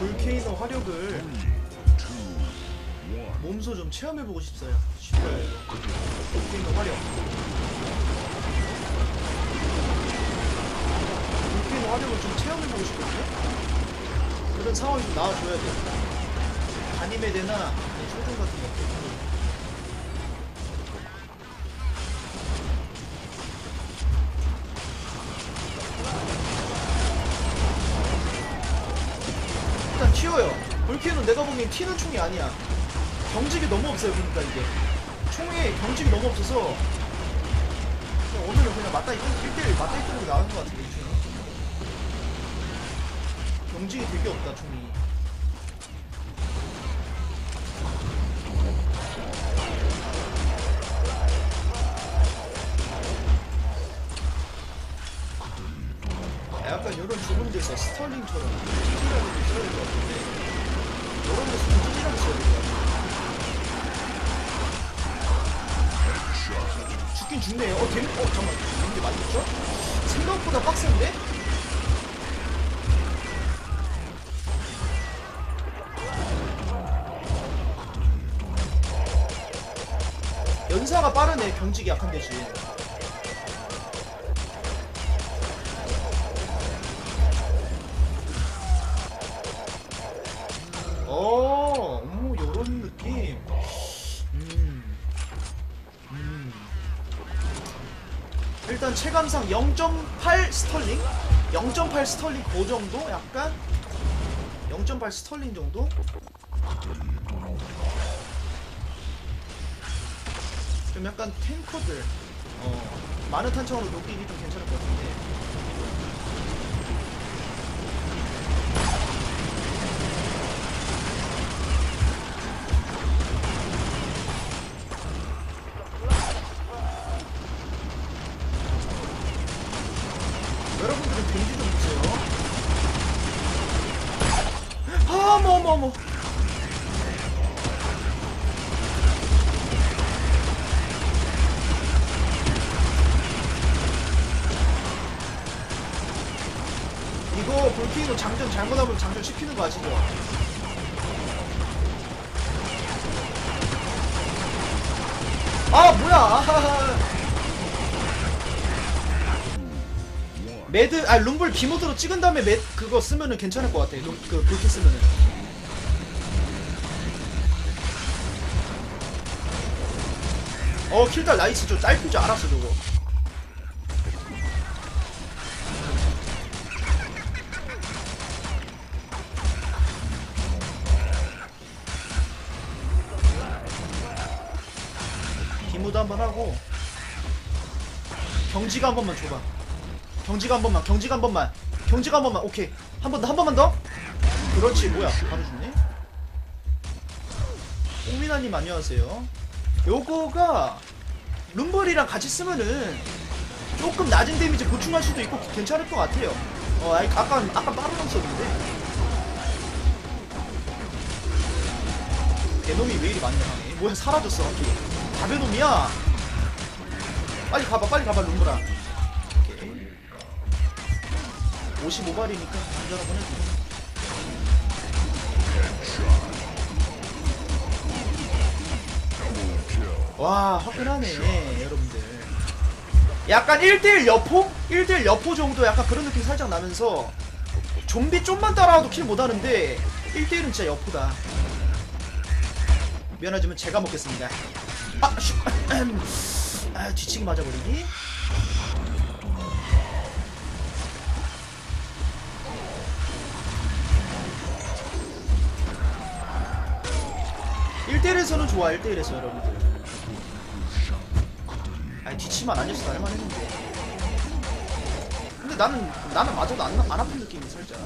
볼케이노 화력을 몸소 좀 체험해보고 싶어요. 싶어요. 볼케이노 화력. 볼케이노 화력을 좀 체험해보고 싶거든요. 그런 상황이 좀 나와줘야 돼. 가니메데나 소종 같은 거. 튀어요. 볼케이노 내가 보기엔 튀는 총이 아니야. 경직이 너무 없어요, 그러니까 이게. 총에 경직이 너무 없어서 그냥 오늘은 그냥 맞다 1대1 맞다 1대1로 나가는 것 같은데, 이 총은. 경직이 되게 없다, 총이. 약간 이런 데서 스털링처럼. 찌질하게 좀 써야 될것 같은데 이런 좀 찌질하게 써야 될것 같아 죽긴 죽네요. 어, 쟤는, 어, 잠깐만. 이게 맞겠죠? 생각보다 빡센데? 연사가 빠르네. 경직이 약한 대신 체감상 0.8 스털링? 0.8 스털링 그 정도? 약간? 0.8 스털링 정도? 좀 약간 탱커들 어, 많은 탄창으로 녹이기 좀 괜찮을 것 같은데 장전 잘못하면 장전 시키는 거 아시죠? 아, 뭐야. 매드 아 룸블 비모드로 찍은 다음에 매 그거 쓰면은 괜찮을 것 같아. 룸, 그 그렇게 쓰면은. 어 킬달 나이스 저 짧을 줄 알았어 저거. 비모드 한번 하고 경지가 한 번만 줘봐. 경지가 한 번만, 경지가 한 번만, 경지가 한 번만, 오케이. 한 번 더, 한 번만 더. 그렇지, 뭐야, 바로 죽네. 홍민아님 안녕하세요. 요거가 룸벌이랑 같이 쓰면은 조금 낮은 데미지 보충할 수도 있고 괜찮을 것 같아요. 어, 아이, 아까 아까 빠르게 썼는데. 개놈이 왜 이리 나네? 뭐야 사라졌어 갑자기. 다배놈이야. 빨리 가봐, 빨리 가봐. 오케이. 55발이니까 감자 한번 해주고 와 화끈하네 여러분들 약간 1대1 여포? 1대1 여포 정도 약간 그런 느낌 살짝 나면서 좀비 좀만 따라와도 킬 못하는데 1대1은 진짜 여포다 미안하지만 제가 먹겠습니다 아, 슈, 아 뒤치기 맞아버리기. 1대1에서는 좋아 1대1에서 여러분들. 아니 뒤치만 아니었어. 날만 했는데. 근데 나는 나는 맞아도 안, 안 아픈 느낌이 살짝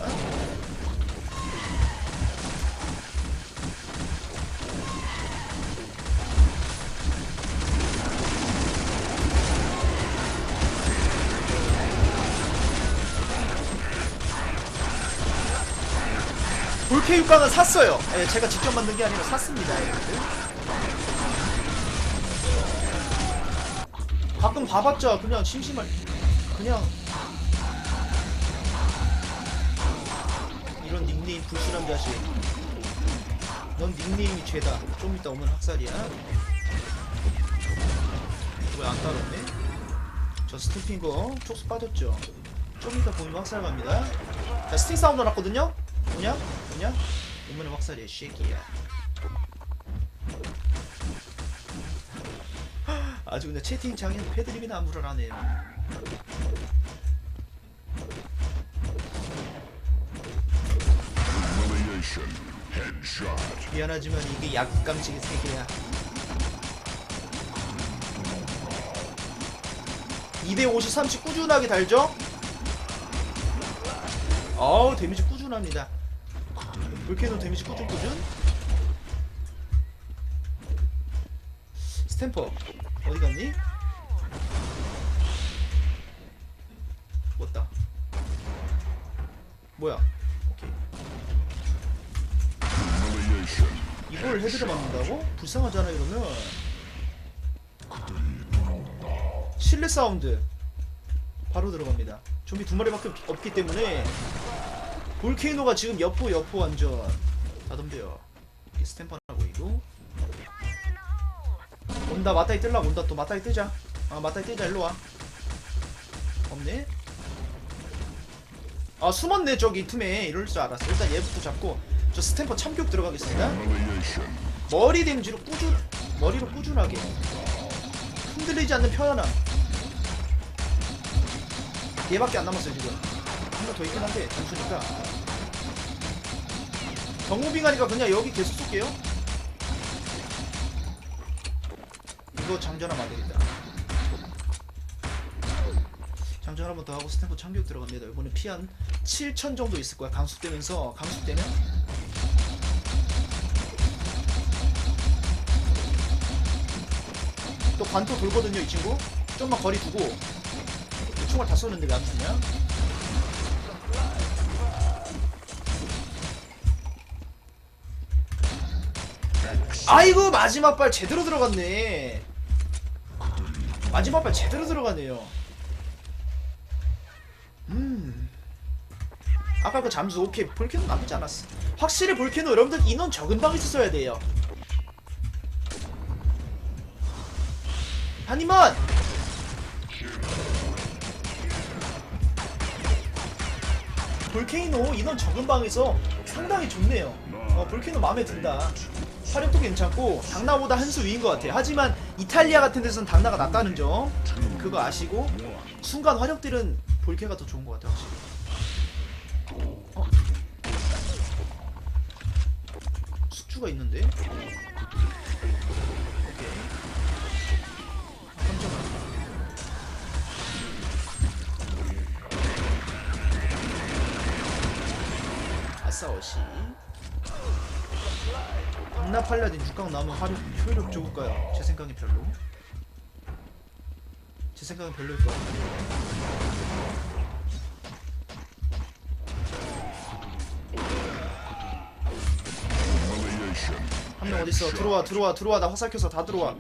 볼케 육각은 샀어요. 예, 제가 직접 만든 게 아니라 샀습니다. 여러분들. 가끔 봐봤자 그냥 심심할 그냥 이런 닉네임 불순한 자식 넌 닉네임이 죄다 좀 이따 오면 학살이야 왜 안 따랐네? 저 스티핑거 촉수 빠졌죠 좀 이따 보면 학살 갑니다 자 스팅 사운드 났거든요 뭐냐? 뭐냐? 오면 학살이야 쉐기야 아주 근데 채팅창에 패드립이나 안무를 하네요. 미안하지만 이게 약감식의 세계야 253씩 꾸준하게 달죠? 어우 데미지 꾸준합니다 볼케노 데미지 꾸준 꾸준? 스탬퍼 어디 갔니? 왔다. 뭐야? 오케이. 이걸 헤드를 맞는다고? 불쌍하잖아 이러면. 실내 사운드. 바로 들어갑니다. 좀비 두 마리밖에 없- 없기 때문에 볼케이노가 지금 여포 여포 완전. 다 덤벼요. 이게 스탬퍼나 보이고. 온다 맞다이 뜰라. 온다 또 맞다이 뜨자. 아 맞다이 뜨자. 일로와. 없네. 아 숨었네 저기 틈에. 이럴 줄 알았어. 일단 얘부터 잡고 저 스탬퍼 참교육 들어가겠습니다. 머리 데미지로 꾸준 머리로 꾸준하게. 흔들리지 않는 편안함 얘밖에 안 남았어요 지금. 한명더 있긴 한데 단수니까 경무빙하니까 그냥 여기 계속 쏠게요. 이거 장전하면 안 되겠다. 장전 한번 더 하고 스탬프 참교육 들어갑니다. 이번에 피한 7천 정도 있을 거야 강수되면서. 강수되면 또 관토 돌거든요 이 친구. 좀만 거리 두고. 총알 다 쏘는데 왜안 죽냐 아이고 마지막 발 제대로 들어갔네. 마지막 발 제대로 들어가네요. 음. 아까 그 잠수 오케이 볼케노 나쁘지 않았어. 확실히 볼케노 여러분들 인원 적은 방에서 써야 돼요. 한이만! 볼케이노 인원 적은 방에서 상당히 좋네요. 어, 볼케이노 마음에 든다. 화력도 괜찮고 당나보다 한 수 위인 것 같아요. 하지만 이탈리아 같은 데서는 당나가 낫다는 점 그거 아시고 순간 화력들은 볼케가 더 좋은 것 같아요. 확실히. 어? 숙주가 있는데? 오케이. 깜짝이야. 아싸 어시 강나 팔라딘 6강 나오면 화력 효율 좋을까요? 제 생각엔 별로. 제 생각엔 별로일 Humiliation. 한명 어딨어? 들어와 들어와 들어와. 나 화살 켜서 다 들어와.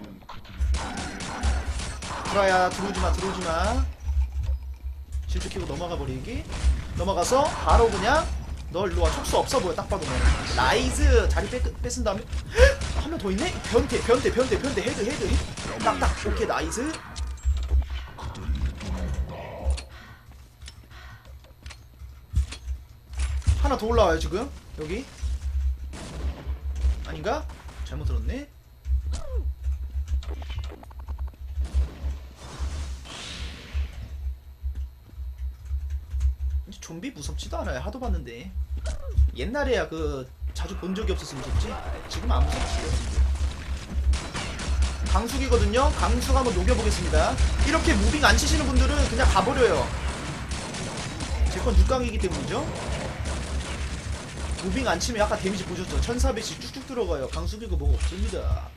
들어야 들어오지 마 들어오지마. 실주 키고 넘어가 버리기. 넘어가서 바로 그냥 너 일로와. 촉수 없어 보여 딱 봐도. 뭐 나이스. 다리 뺏, 뺏은 다음에. 한 명 더 있네? 변태 변태 변태 변태. 헤드 헤드. 딱딱. 오케이 나이스. 하나 더 올라와요 지금? 여기? 아닌가? 잘못 들었네. 좀비 무섭지도 않아요. 하도 봤는데. 옛날에야 그 자주 본 적이 없어서 무섭지. 지금 안 무섭지. 강숙이거든요. 강숙 한번 녹여보겠습니다. 이렇게 무빙 안 치시는 분들은 그냥 가버려요. 제 건 6강이기 때문이죠. 무빙 안 치면 아까 데미지 보셨죠? 1400씩 쭉쭉 들어가요. 강수기고 뭐가 없습니다.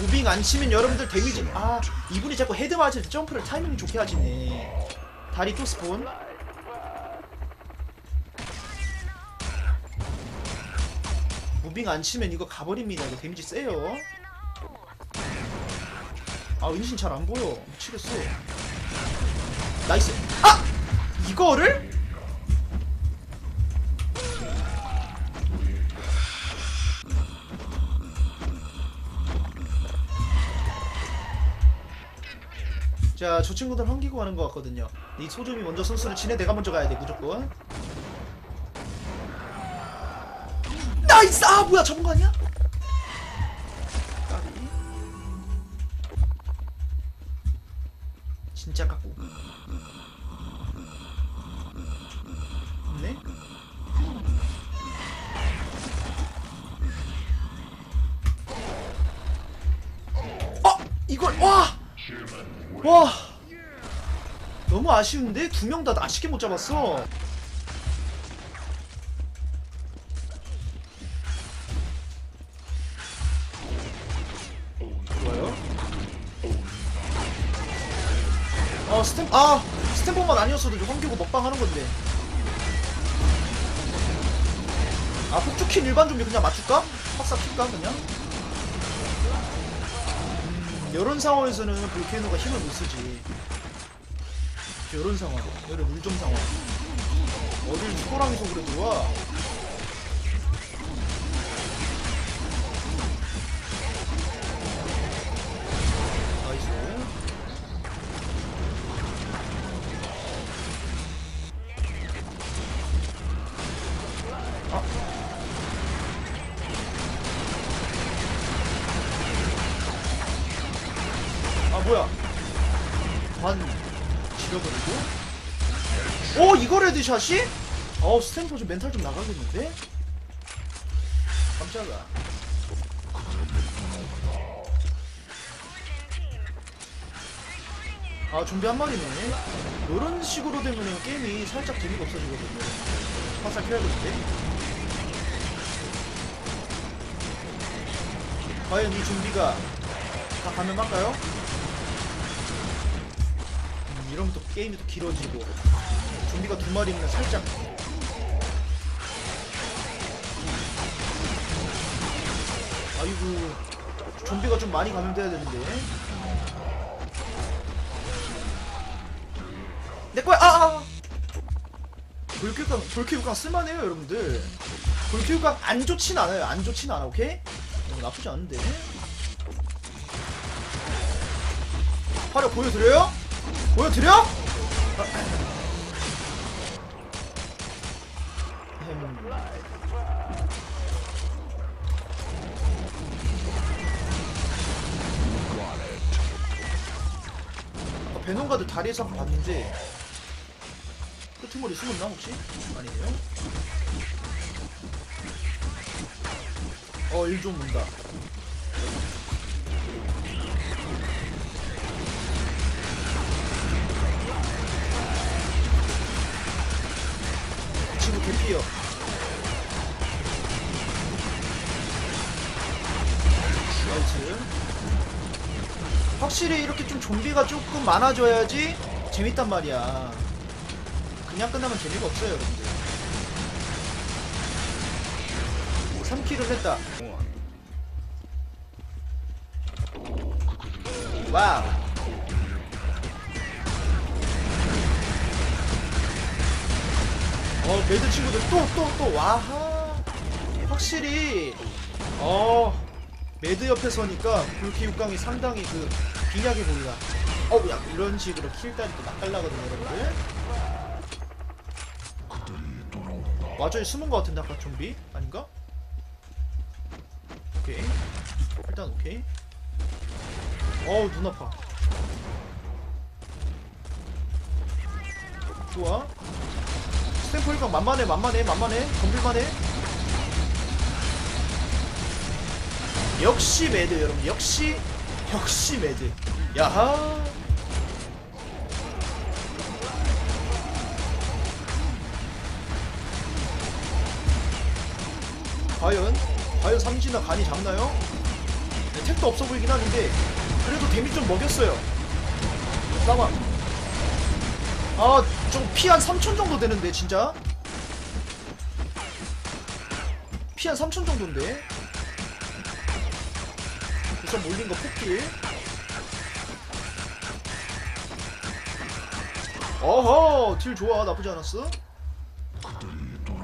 무빙 안 치면 여러분들 데미지 아 이분이 자꾸 헤드 맞을 때 점프를 타이밍 좋게 하시네. 다리 또 스폰. 무빙 안 치면 이거 가버립니다. 이거 데미지 세요. 아 은신 잘 안 보여. 미치겠어. 나이스 아 이거를 자, 저 친구들 환기고 가는 것 같거든요. 이 소점이 먼저 선수를 치네. 내가 먼저 가야 돼, 무조건. 나이스! 아, 뭐야, 잡은 거 아니야? 진짜 깎고. 와. 너무 아쉬운데? 두 명 다 아쉽게 못 잡았어. 좋아요. 어 스탬 아 스탬퍼만 아니었어도 환기고 먹방 하는 건데. 아 폭주킨 일반 좀비 그냥 맞출까? 확사 킬까 그냥? 이런 상황에서는 볼케이노가 힘을 못 쓰지. 이런 상황, 이런 물좀 상황. 어딜 초랑이 속으로 들어와? 헤드샷이? 어 스탬퍼 좀 멘탈 좀 나가겠는데? 깜짝아 아 좀비 한 마리네 이런 식으로 되면 게임이 살짝 재미가 없어지거든요 화살 켜야겠는데 과연 이 좀비가 다 가능할까요? 음, 이러면 또 게임이 또 길어지고 좀비가 두 마리면 살짝. 아이고 좀비가 좀 많이 감염돼야 되는데. 내 거야! 아, 아. 볼큐강 볼큐강 쓸만해요 여러분들. 볼큐강 안 좋진 않아요. 안 좋진 않아 오케이? 어, 나쁘지 않은데. 화력 보여드려요? 보여드려? 아, 베놈가드 다리에서 한번 봤는데 끄트머리 숨었나 혹시? 아니네요? 어일좀 문다. 친구 개피요. 나이스 확실히 이렇게 좀 좀비가 조금 많아져야지 재밌단 말이야. 그냥 끝나면 재미가 없어요 여러분들. 3킬을 했다. 와우. 어 매드 친구들 또 또 또. 와하. 확실히 어 매드 옆에 서니까 불키육강이 상당히 그 빈약해 보이다 어야 이런 식으로 킬다리 또 낚달라거든요 여러분들. 맞아요 숨은 거 같은데 아까 좀비? 아닌가? 오케이. 일단 오케이. 어우 눈 아파. 좋아. 스탬프 일강 만만해 만만해 만만해. 덤빌만해 역시 매드 여러분. 역시 역시 매드. 야하. 과연 과연 삼진아 간이 작나요? 네, 택도 없어 보이긴 하는데 그래도 데미 좀 먹였어요. 잠깐만. 아좀 피 한 3천 정도 되는데 진짜? 피 한 3천 정도인데 우선 몰린 거 폭킬 어허 딜 좋아. 나쁘지 않았어.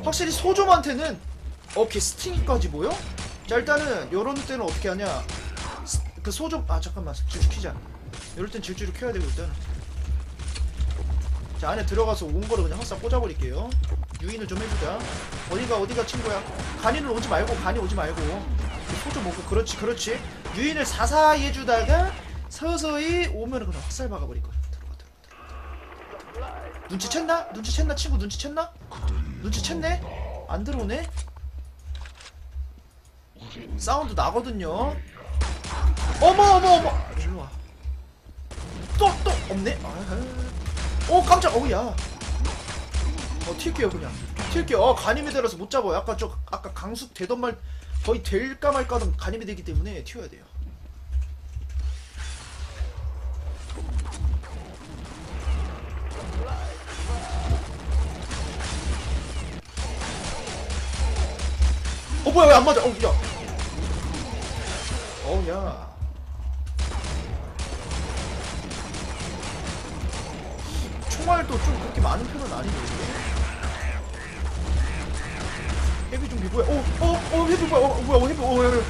확실히 소좀한테는 오케이 스팅까지 보여? 자 일단은 요런 때는 어떻게 하냐. 스- 그 소좀 아 잠깐만. 질주 키자. 이럴 땐 질주를 켜야 되고 일단 자 안에 들어가서 온 거를 그냥 확싹 꽂아버릴게요. 유인을 좀 해주자. 어디가 어디가 친구야? 간이는 오지 말고 간이 오지 말고 소좀 먹고 그렇지 그렇지. 유인을 사사히 해주다가 서서히 오면은 그냥 확살 박아버릴 거야. 들어가 들어가 들어가. 눈치챘나? 눈치챘나 친구? 눈치챘나? 눈치챘네? 안 들어오네? 사운드 나거든요. 어머 어머 어머. 일로와. 또 또. 없네. 오 깜짝 어우야. 어 튈게요 그냥. 튈게요. 어 간임이 들어서 못 잡아요. 아까 저 아까 강숙 되던 말 거의 될까 말까 하던 간임이 되기 때문에 튀어야 돼요. 어 뭐야 왜 안 맞아? 어야. 어야. 총알도 좀 그렇게 많은 편은 아니네 헤비 좀비. 뭐야? 어 어 어 헤비 뭐야? 어 뭐야? 어, 헤비 어 헤비